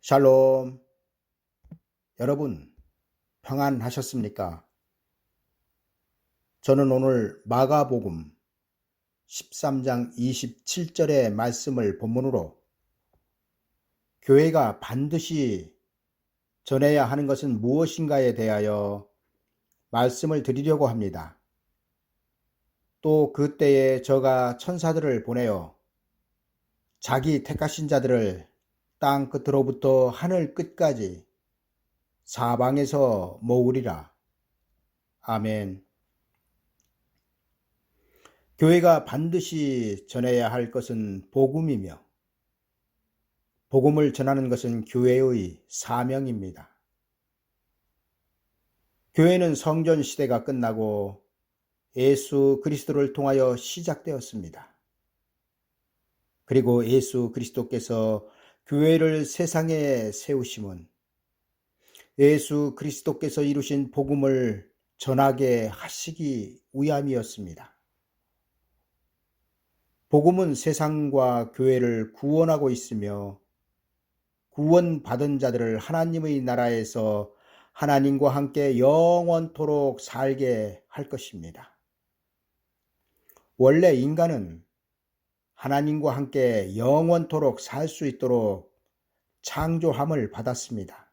샬롬. 여러분, 평안하셨습니까? 저는 오늘 마가복음 13장 27절의 말씀을 본문으로 교회가 반드시 전해야 하는 것은 무엇인가에 대하여 말씀을 드리려고 합니다. 또 그때에 저가 천사들을 보내어 자기 택하신 자들을 땅 끝으로부터 하늘 끝까지 사방에서 모으리라. 아멘. 교회가 반드시 전해야 할 것은 복음이며, 복음을 전하는 것은 교회의 사명입니다. 교회는 성전 시대가 끝나고 예수 그리스도를 통하여 시작되었습니다. 그리고 예수 그리스도께서 교회를 세상에 세우심은 예수 그리스도께서 이루신 복음을 전하게 하시기 위함이었습니다. 복음은 세상과 교회를 구원하고 있으며 구원받은 자들을 하나님의 나라에서 하나님과 함께 영원토록 살게 할 것입니다. 원래 인간은 하나님과 함께 영원토록 살 수 있도록 창조함을 받았습니다.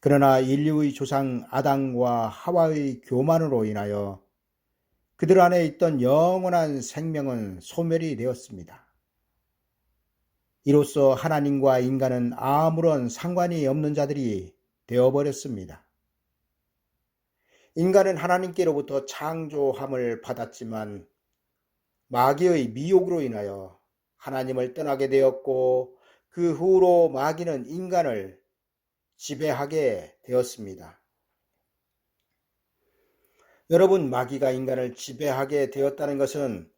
그러나 인류의 조상 아담과 하와의 교만으로 인하여 그들 안에 있던 영원한 생명은 소멸이 되었습니다. 이로써 하나님과 인간은 아무런 상관이 없는 자들이 되어버렸습니다. 인간은 하나님께로부터 창조함을 받았지만 마귀의 미혹으로 인하여 하나님을 떠나게 되었고 그 후로 마귀는 인간을 지배하게 되었습니다. 여러분, 마귀가 인간을 지배하게 되었다는 것은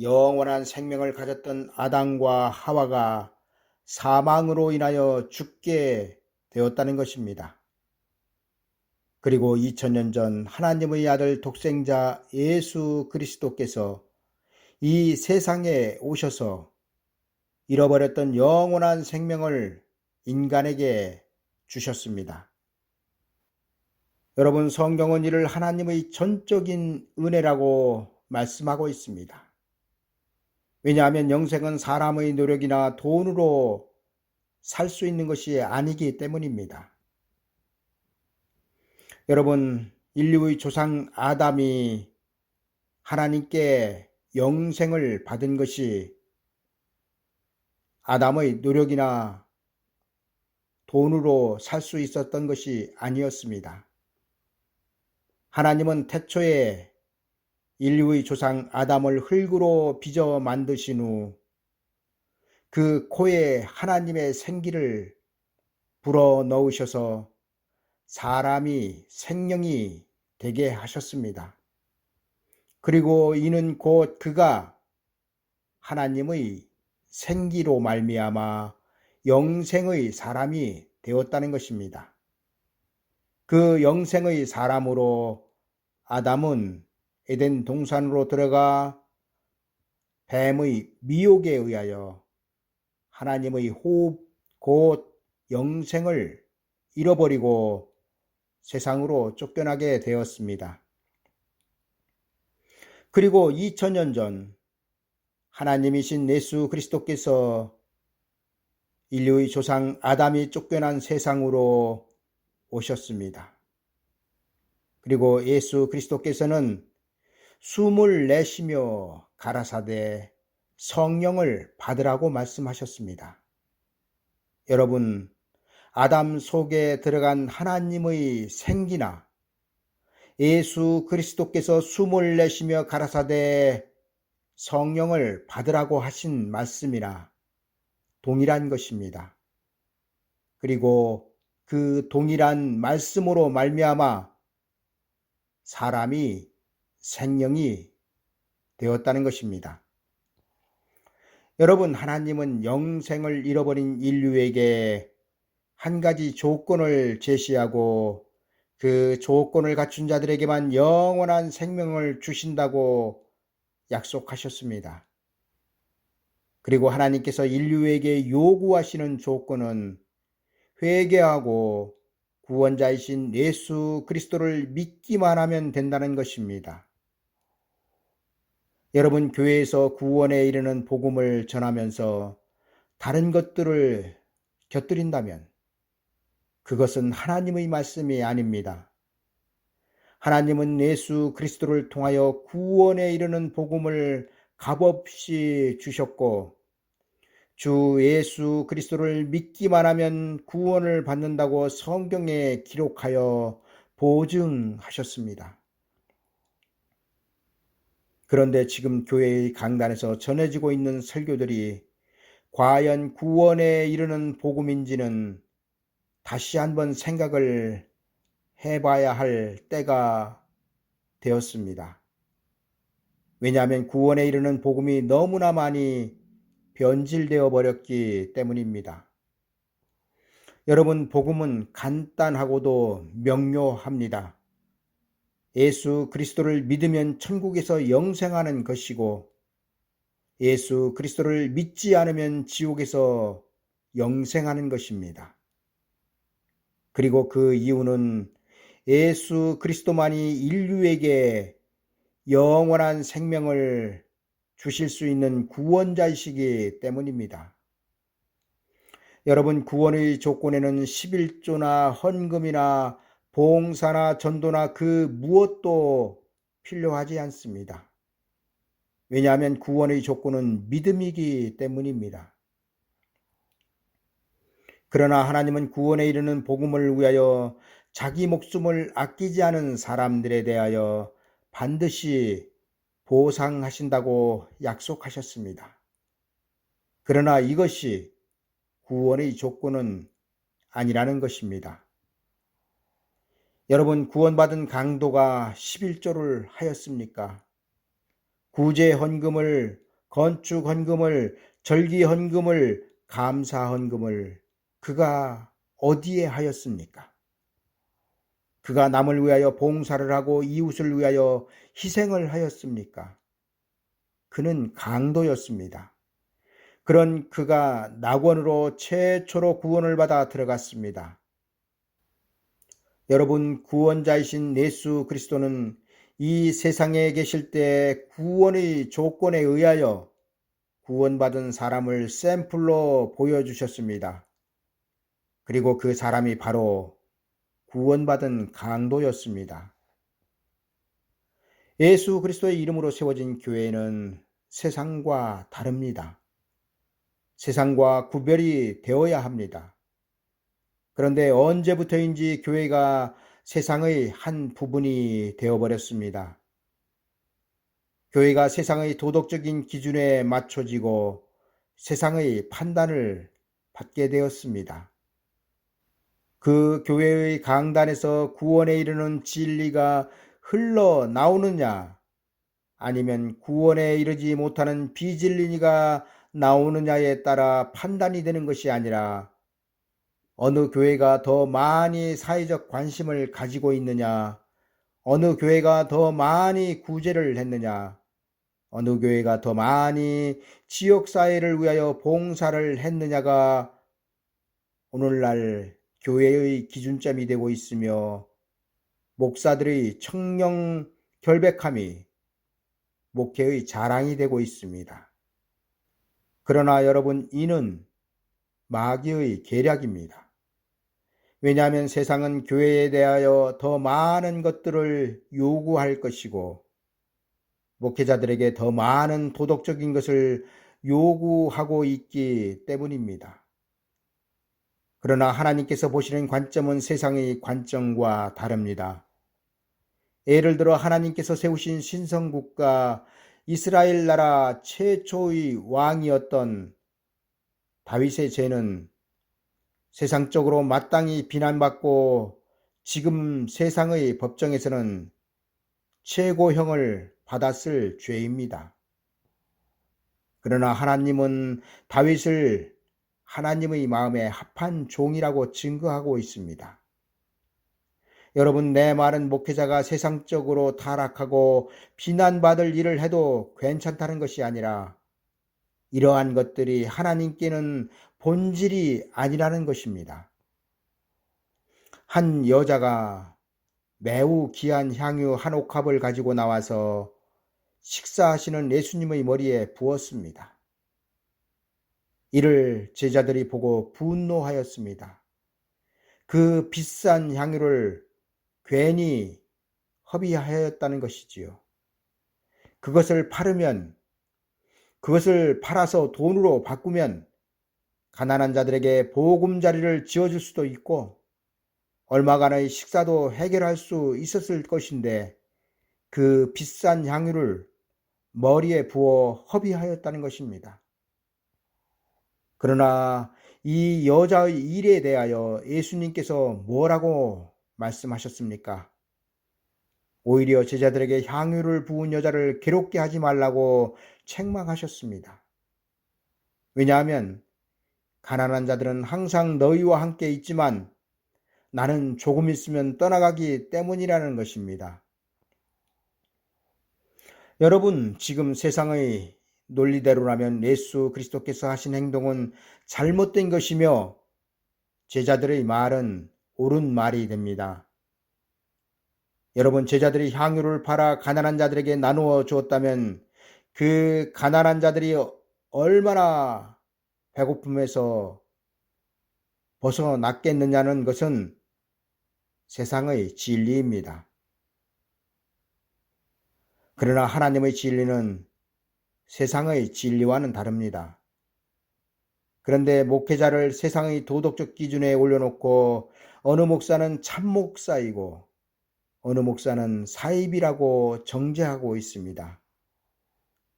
영원한 생명을 가졌던 아담과 하와가 사망으로 인하여 죽게 되었다는 것입니다. 그리고 2000년 전 하나님의 아들 독생자 예수 그리스도께서 이 세상에 오셔서 잃어버렸던 영원한 생명을 인간에게 주셨습니다. 여러분, 성경은 이를 하나님의 전적인 은혜라고 말씀하고 있습니다. 왜냐하면 영생은 사람의 노력이나 돈으로 살 수 있는 것이 아니기 때문입니다. 여러분, 인류의 조상 아담이 하나님께 영생을 받은 것이 아담의 노력이나 돈으로 살 수 있었던 것이 아니었습니다. 하나님은 태초에 인류의 조상 아담을 흙으로 빚어 만드신 후 그 코에 하나님의 생기를 불어 넣으셔서 사람이 생명이 되게 하셨습니다. 그리고 이는 곧 그가 하나님의 생기로 말미암아 영생의 사람이 되었다는 것입니다. 그 영생의 사람으로 아담은 에덴 동산으로 들어가 뱀의 미혹에 의하여 하나님의 호흡 곧 영생을 잃어버리고 세상으로 쫓겨나게 되었습니다. 그리고 2000년 전 하나님이신 예수 그리스도께서 인류의 조상 아담이 쫓겨난 세상으로 오셨습니다. 그리고 예수 그리스도께서는 숨을 내쉬며 가라사대 성령을 받으라고 말씀하셨습니다. 여러분, 아담 속에 들어간 하나님의 생기나 예수 그리스도께서 숨을 내쉬며 가라사대 성령을 받으라고 하신 말씀이나 동일한 것입니다. 그리고 그 동일한 말씀으로 말미암아 사람이 생명이 되었다는 것입니다. 여러분, 하나님은 영생을 잃어버린 인류에게 한 가지 조건을 제시하고 그 조건을 갖춘 자들에게만 영원한 생명을 주신다고 약속하셨습니다. 그리고 하나님께서 인류에게 요구하시는 조건은 회개하고 구원자이신 예수 그리스도를 믿기만 하면 된다는 것입니다. 여러분 교회에서 구원에 이르는 복음을 전하면서 다른 것들을 곁들인다면 그것은 하나님의 말씀이 아닙니다. 하나님은 예수 그리스도를 통하여 구원에 이르는 복음을 값없이 주셨고 주 예수 그리스도를 믿기만 하면 구원을 받는다고 성경에 기록하여 보증하셨습니다. 그런데 지금 교회의 강단에서 전해지고 있는 설교들이 과연 구원에 이르는 복음인지는 다시 한번 생각을 해봐야 할 때가 되었습니다. 왜냐하면 구원에 이르는 복음이 너무나 많이 변질되어 버렸기 때문입니다. 여러분, 복음은 간단하고도 명료합니다. 예수 그리스도를 믿으면 천국에서 영생하는 것이고, 예수 그리스도를 믿지 않으면 지옥에서 영생하는 것입니다. 그리고 그 이유는 예수 그리스도만이 인류에게 영원한 생명을 주실 수 있는 구원자이시기 때문입니다. 여러분, 구원의 조건에는 11조나 헌금이나 봉사나 전도나 그 무엇도 필요하지 않습니다. 왜냐하면 구원의 조건은 믿음이기 때문입니다. 그러나 하나님은 구원에 이르는 복음을 위하여 자기 목숨을 아끼지 않은 사람들에 대하여 반드시 보상하신다고 약속하셨습니다. 그러나 이것이 구원의 조건은 아니라는 것입니다. 여러분, 구원받은 강도가 11조를 하였습니까? 구제 헌금을, 건축 헌금을, 절기 헌금을, 감사 헌금을 그가 어디에 하였습니까? 그가 남을 위하여 봉사를 하고 이웃을 위하여 희생을 하였습니까? 그는 강도였습니다. 그런 그가 낙원으로 최초로 구원을 받아 들어갔습니다. 여러분, 구원자이신 예수 그리스도는 이 세상에 계실 때 구원의 조건에 의하여 구원받은 사람을 샘플로 보여주셨습니다. 그리고 그 사람이 바로 구원받은 강도였습니다. 예수 그리스도의 이름으로 세워진 교회는 세상과 다릅니다. 세상과 구별이 되어야 합니다. 그런데 언제부터인지 교회가 세상의 한 부분이 되어버렸습니다. 교회가 세상의 도덕적인 기준에 맞춰지고 세상의 판단을 받게 되었습니다. 그 교회의 강단에서 구원에 이르는 진리가 흘러 나오느냐, 아니면 구원에 이르지 못하는 비진리가 나오느냐에 따라 판단이 되는 것이 아니라 어느 교회가 더 많이 사회적 관심을 가지고 있느냐, 어느 교회가 더 많이 구제를 했느냐, 어느 교회가 더 많이 지역사회를 위하여 봉사를 했느냐가 오늘날 교회의 기준점이 되고 있으며 목사들의 청령 결백함이 목회의 자랑이 되고 있습니다. 그러나 여러분 이는 마귀의 계략입니다. 왜냐하면 세상은 교회에 대하여 더 많은 것들을 요구할 것이고 목회자들에게 더 많은 도덕적인 것을 요구하고 있기 때문입니다. 그러나 하나님께서 보시는 관점은 세상의 관점과 다릅니다. 예를 들어 하나님께서 세우신 신성국가 이스라엘 나라 최초의 왕이었던 다윗의 죄는 세상적으로 마땅히 비난받고 지금 세상의 법정에서는 최고형을 받았을 죄입니다. 그러나 하나님은 다윗을 하나님의 마음에 합한 종이라고 증거하고 있습니다. 여러분, 내 말은 목회자가 세상적으로 타락하고 비난받을 일을 해도 괜찮다는 것이 아니라 이러한 것들이 하나님께는 본질이 아니라는 것입니다. 한 여자가 매우 귀한 향유 한 옥합을 가지고 나와서 식사하시는 예수님의 머리에 부었습니다. 이를 제자들이 보고 분노하였습니다. 그 비싼 향유를 괜히 허비하였다는 것이지요. 그것을 팔으면, 그것을 팔아서 돈으로 바꾸면 가난한 자들에게 보금자리를 지어줄 수도 있고 얼마간의 식사도 해결할 수 있었을 것인데 그 비싼 향유를 머리에 부어 허비하였다는 것입니다. 그러나 이 여자의 일에 대하여 예수님께서 뭐라고 말씀하셨습니까? 오히려 제자들에게 향유를 부은 여자를 괴롭게 하지 말라고 책망하셨습니다. 왜냐하면 가난한 자들은 항상 너희와 함께 있지만 나는 조금 있으면 떠나가기 때문이라는 것입니다. 여러분, 지금 세상의 논리대로라면 예수 그리스도께서 하신 행동은 잘못된 것이며 제자들의 말은 옳은 말이 됩니다. 여러분, 제자들이 향유를 팔아 가난한 자들에게 나누어 주었다면 그 가난한 자들이 얼마나 배고픔에서 벗어났겠느냐는 것은 세상의 진리입니다. 그러나 하나님의 진리는 세상의 진리와는 다릅니다. 그런데 목회자를 세상의 도덕적 기준에 올려놓고 어느 목사는 참 목사이고 어느 목사는 사입이라고 정죄하고 있습니다.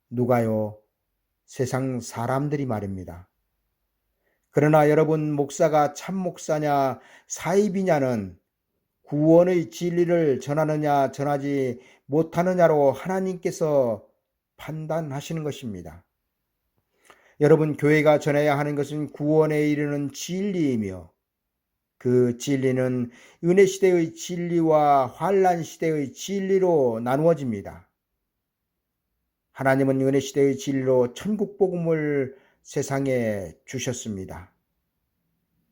누가요? 세상 사람들이 말입니다. 그러나 여러분 목사가 참 목사냐 사입이냐는 구원의 진리를 전하느냐 전하지 못하느냐로 하나님께서 판단하시는 것입니다. 여러분 교회가 전해야 하는 것은 구원에 이르는 진리이며 그 진리는 은혜 시대의 진리와 환란 시대의 진리로 나누어집니다. 하나님은 은혜 시대의 진리로 천국 복음을 세상에 주셨습니다.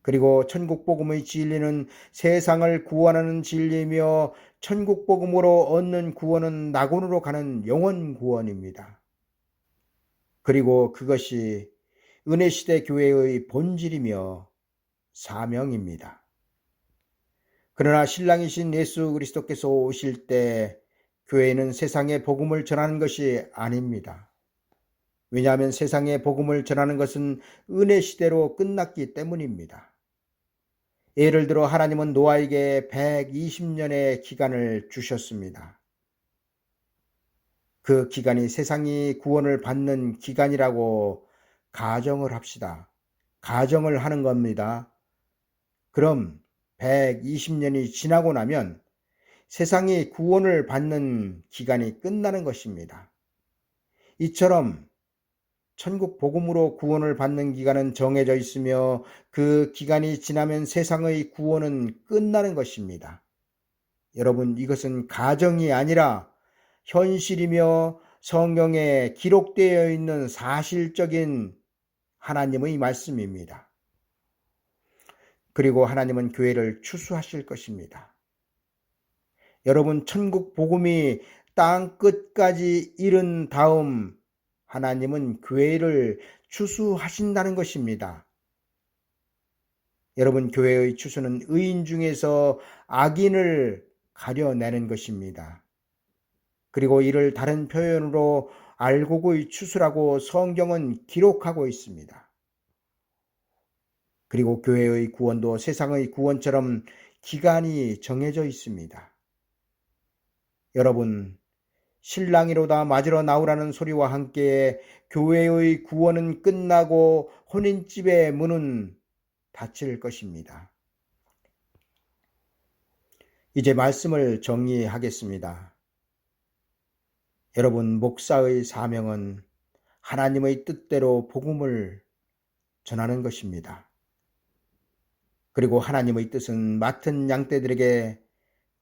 그리고 천국 복음의 진리는 세상을 구원하는 진리이며 천국 복음으로 얻는 구원은 낙원으로 가는 영원 구원입니다. 그리고 그것이 은혜 시대 교회의 본질이며 사명입니다. 그러나 신랑이신 예수 그리스도께서 오실 때 교회는 세상에 복음을 전하는 것이 아닙니다. 왜냐하면 세상에 복음을 전하는 것은 은혜 시대로 끝났기 때문입니다. 예를 들어 하나님은 노아에게 120년의 기간을 주셨습니다. 그 기간이 세상이 구원을 받는 기간이라고 가정을 합시다. 가정을 하는 겁니다. 그럼 120년이 지나고 나면 세상이 구원을 받는 기간이 끝나는 것입니다. 이처럼 천국 복음으로 구원을 받는 기간은 정해져 있으며 그 기간이 지나면 세상의 구원은 끝나는 것입니다. 여러분, 이것은 가정이 아니라 현실이며 성경에 기록되어 있는 사실적인 하나님의 말씀입니다. 그리고 하나님은 교회를 추수하실 것입니다. 여러분, 천국 복음이 땅 끝까지 이른 다음 하나님은 교회를 추수하신다는 것입니다. 여러분, 교회의 추수는 의인 중에서 악인을 가려내는 것입니다. 그리고 이를 다른 표현으로 알고의 추수라고 성경은 기록하고 있습니다. 그리고 교회의 구원도 세상의 구원처럼 기간이 정해져 있습니다. 여러분, 신랑이로다 맞으러 나오라는 소리와 함께 교회의 구원은 끝나고 혼인집의 문은 닫힐 것입니다. 이제 말씀을 정리하겠습니다. 여러분, 목사의 사명은 하나님의 뜻대로 복음을 전하는 것입니다. 그리고 하나님의 뜻은 맡은 양떼들에게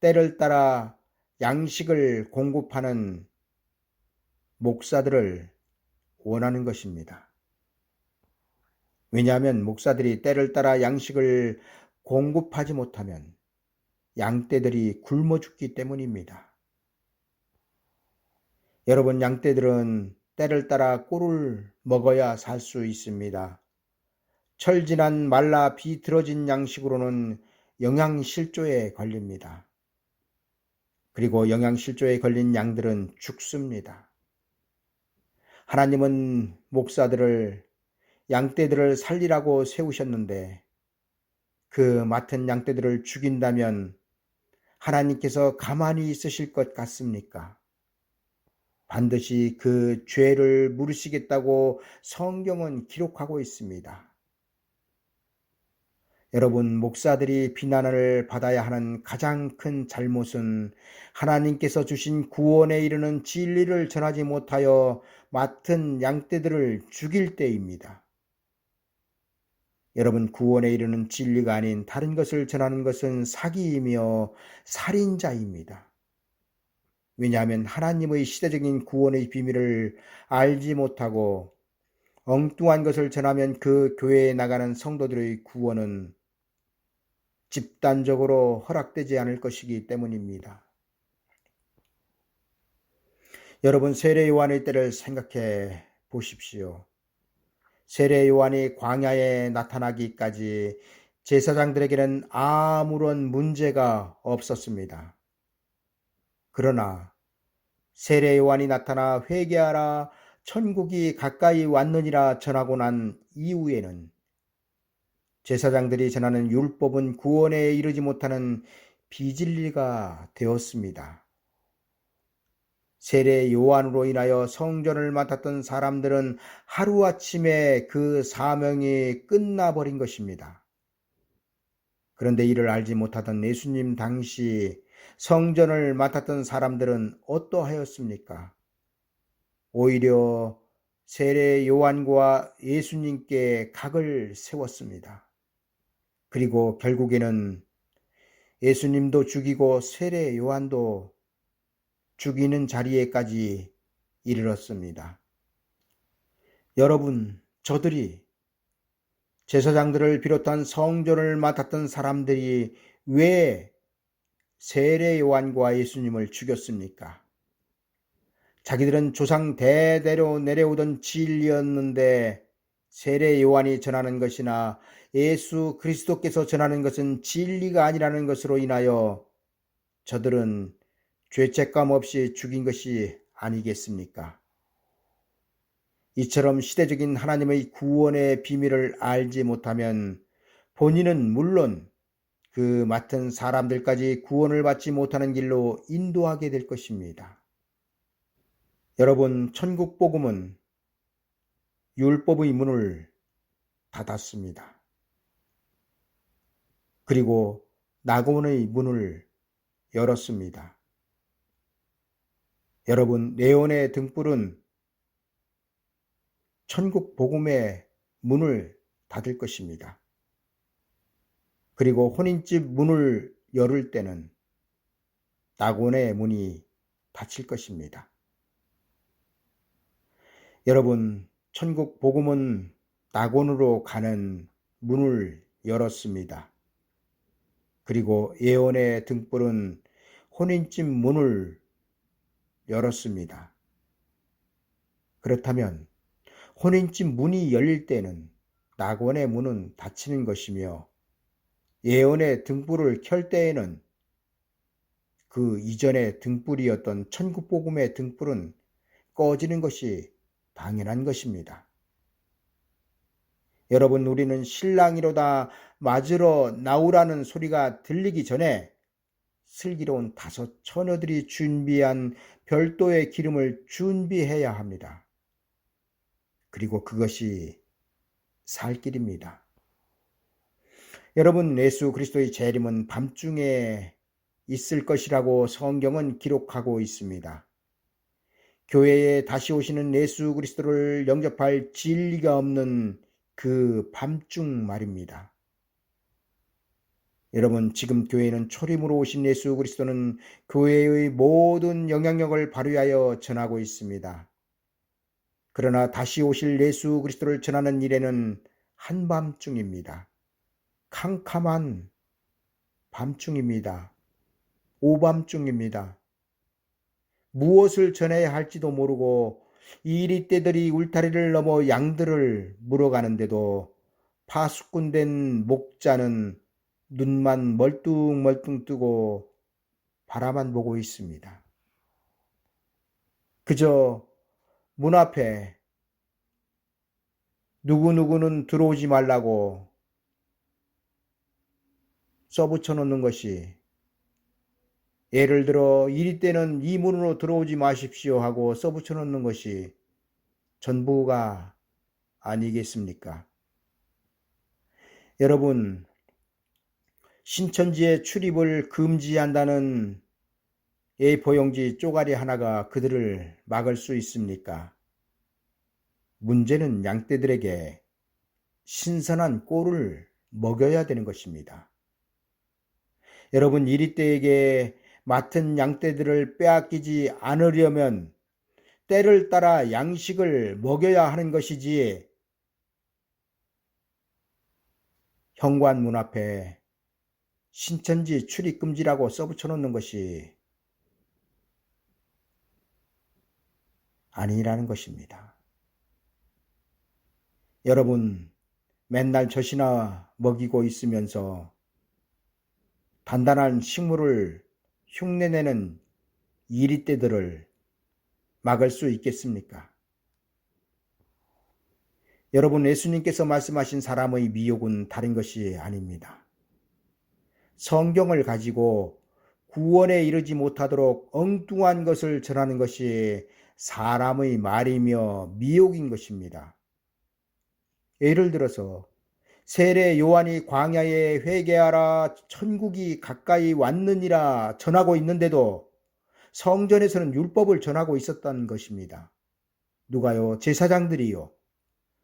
때를 따라 양식을 공급하는 목사들을 원하는 것입니다. 왜냐하면 목사들이 때를 따라 양식을 공급하지 못하면 양떼들이 굶어 죽기 때문입니다. 여러분, 양떼들은 때를 따라 꿀을 먹어야 살 수 있습니다. 철진한 말라 비틀어진 양식으로는 영양실조에 걸립니다. 그리고 영양실조에 걸린 양들은 죽습니다. 하나님은 목사들을 양떼들을 살리라고 세우셨는데 그 맡은 양떼들을 죽인다면 하나님께서 가만히 있으실 것 같습니까? 반드시 그 죄를 물으시겠다고 성경은 기록하고 있습니다. 여러분, 목사들이 비난을 받아야 하는 가장 큰 잘못은 하나님께서 주신 구원에 이르는 진리를 전하지 못하여 맡은 양떼들을 죽일 때입니다. 여러분, 구원에 이르는 진리가 아닌 다른 것을 전하는 것은 사기이며 살인자입니다. 왜냐하면 하나님의 시대적인 구원의 비밀을 알지 못하고 엉뚱한 것을 전하면 그 교회에 나가는 성도들의 구원은 집단적으로 허락되지 않을 것이기 때문입니다. 여러분 세례 요한의 때를 생각해 보십시오. 세례 요한이 광야에 나타나기까지 제사장들에게는 아무런 문제가 없었습니다. 그러나 세례 요한이 나타나 회개하라 천국이 가까이 왔느니라 전하고 난 이후에는 제사장들이 전하는 율법은 구원에 이르지 못하는 비진리가 되었습니다. 세례 요한으로 인하여 성전을 맡았던 사람들은 하루아침에 그 사명이 끝나버린 것입니다. 그런데 이를 알지 못하던 예수님 당시 성전을 맡았던 사람들은 어떠하였습니까? 오히려 세례 요한과 예수님께 각을 세웠습니다. 그리고 결국에는 예수님도 죽이고 세례 요한도 죽이는 자리에까지 이르렀습니다. 여러분, 저들이 제사장들을 비롯한 성전을 맡았던 사람들이 왜 세례 요한과 예수님을 죽였습니까? 자기들은 조상 대대로 내려오던 진리였는데 세례 요한이 전하는 것이나 예수 그리스도께서 전하는 것은 진리가 아니라는 것으로 인하여 저들은 죄책감 없이 죽인 것이 아니겠습니까? 이처럼 시대적인 하나님의 구원의 비밀을 알지 못하면 본인은 물론 그 맡은 사람들까지 구원을 받지 못하는 길로 인도하게 될 것입니다. 여러분, 천국 복음은 율법의 문을 닫았습니다. 그리고 낙원의 문을 열었습니다. 여러분, 네온의 등불은 천국 복음의 문을 닫을 것입니다. 그리고 혼인집 문을 열을 때는 낙원의 문이 닫힐 것입니다. 여러분, 천국 복음은 낙원으로 가는 문을 열었습니다. 그리고 예언의 등불은 혼인집 문을 열었습니다. 그렇다면 혼인집 문이 열릴 때는 낙원의 문은 닫히는 것이며 예언의 등불을 켤 때에는 그 이전의 등불이었던 천국복음의 등불은 꺼지는 것이 당연한 것입니다. 여러분, 우리는 신랑이로다 맞으러 나오라는 소리가 들리기 전에 슬기로운 다섯 처녀들이 준비한 별도의 기름을 준비해야 합니다. 그리고 그것이 살 길입니다. 여러분, 예수 그리스도의 재림은 밤중에 있을 것이라고 성경은 기록하고 있습니다. 교회에 다시 오시는 예수 그리스도를 영접할 진리가 없는 그 밤중 말입니다. 여러분, 지금 교회는 초림으로 오신 예수 그리스도는 교회의 모든 영향력을 발휘하여 전하고 있습니다. 그러나 다시 오실 예수 그리스도를 전하는 일에는 한밤중입니다. 캄캄한 밤중입니다. 오밤중입니다. 무엇을 전해야 할지도 모르고 이리 떼들이 울타리를 넘어 양들을 물어가는데도 파수꾼된 목자는 눈만 멀뚱멀뚱 뜨고 바라만 보고 있습니다. 그저 문 앞에 누구누구는 들어오지 말라고 써붙여 놓는 것이 예를 들어 이리 때는 이 문으로 들어오지 마십시오 하고 써붙여 놓는 것이 전부가 아니겠습니까? 여러분, 신천지의 출입을 금지한다는 A4용지 쪼가리 하나가 그들을 막을 수 있습니까? 문제는 양떼들에게 신선한 꼴을 먹여야 되는 것입니다. 여러분, 이리떼에게 맡은 양떼들을 빼앗기지 않으려면 때를 따라 양식을 먹여야 하는 것이지 현관 문 앞에 신천지 출입금지라고 써붙여 놓는 것이 아니라는 것입니다. 여러분, 맨날 젖이나 먹이고 있으면서 단단한 식물을 흉내내는 이리떼들을 막을 수 있겠습니까? 여러분, 예수님께서 말씀하신 사람의 미혹은 다른 것이 아닙니다. 성경을 가지고 구원에 이르지 못하도록 엉뚱한 것을 전하는 것이 사람의 말이며 미혹인 것입니다. 예를 들어서 세례 요한이 광야에 회개하라 천국이 가까이 왔느니라 전하고 있는데도 성전에서는 율법을 전하고 있었다는 것입니다. 누가요? 제사장들이요.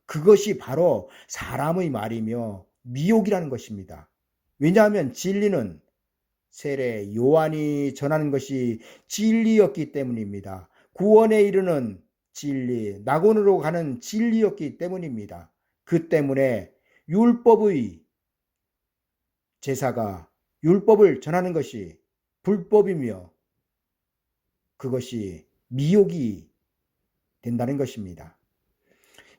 그것이 바로 사람의 말이며 미혹이라는 것입니다. 왜냐하면 진리는 세례 요한이 전하는 것이 진리였기 때문입니다. 구원에 이르는 진리, 낙원으로 가는 진리였기 때문입니다. 그 때문에 율법의 제사가 율법을 전하는 것이 불법이며 그것이 미혹이 된다는 것입니다.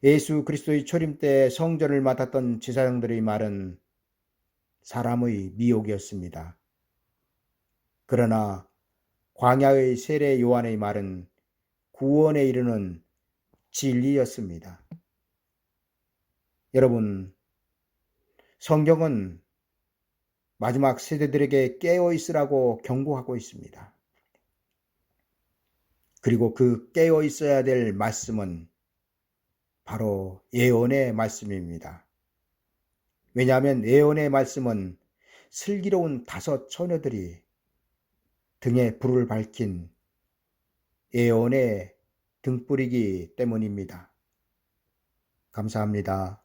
예수 그리스도의 초림 때 성전을 맡았던 제사장들의 말은 사람의 미혹이었습니다. 그러나 광야의 세례 요한의 말은 구원에 이르는 진리였습니다. 여러분, 성경은 마지막 세대들에게 깨어 있으라고 경고하고 있습니다. 그리고 그 깨어 있어야 될 말씀은 바로 예언의 말씀입니다. 왜냐하면 예언의 말씀은 슬기로운 다섯 처녀들이 등에 불을 밝힌 예언의 등불이기 때문입니다. 감사합니다.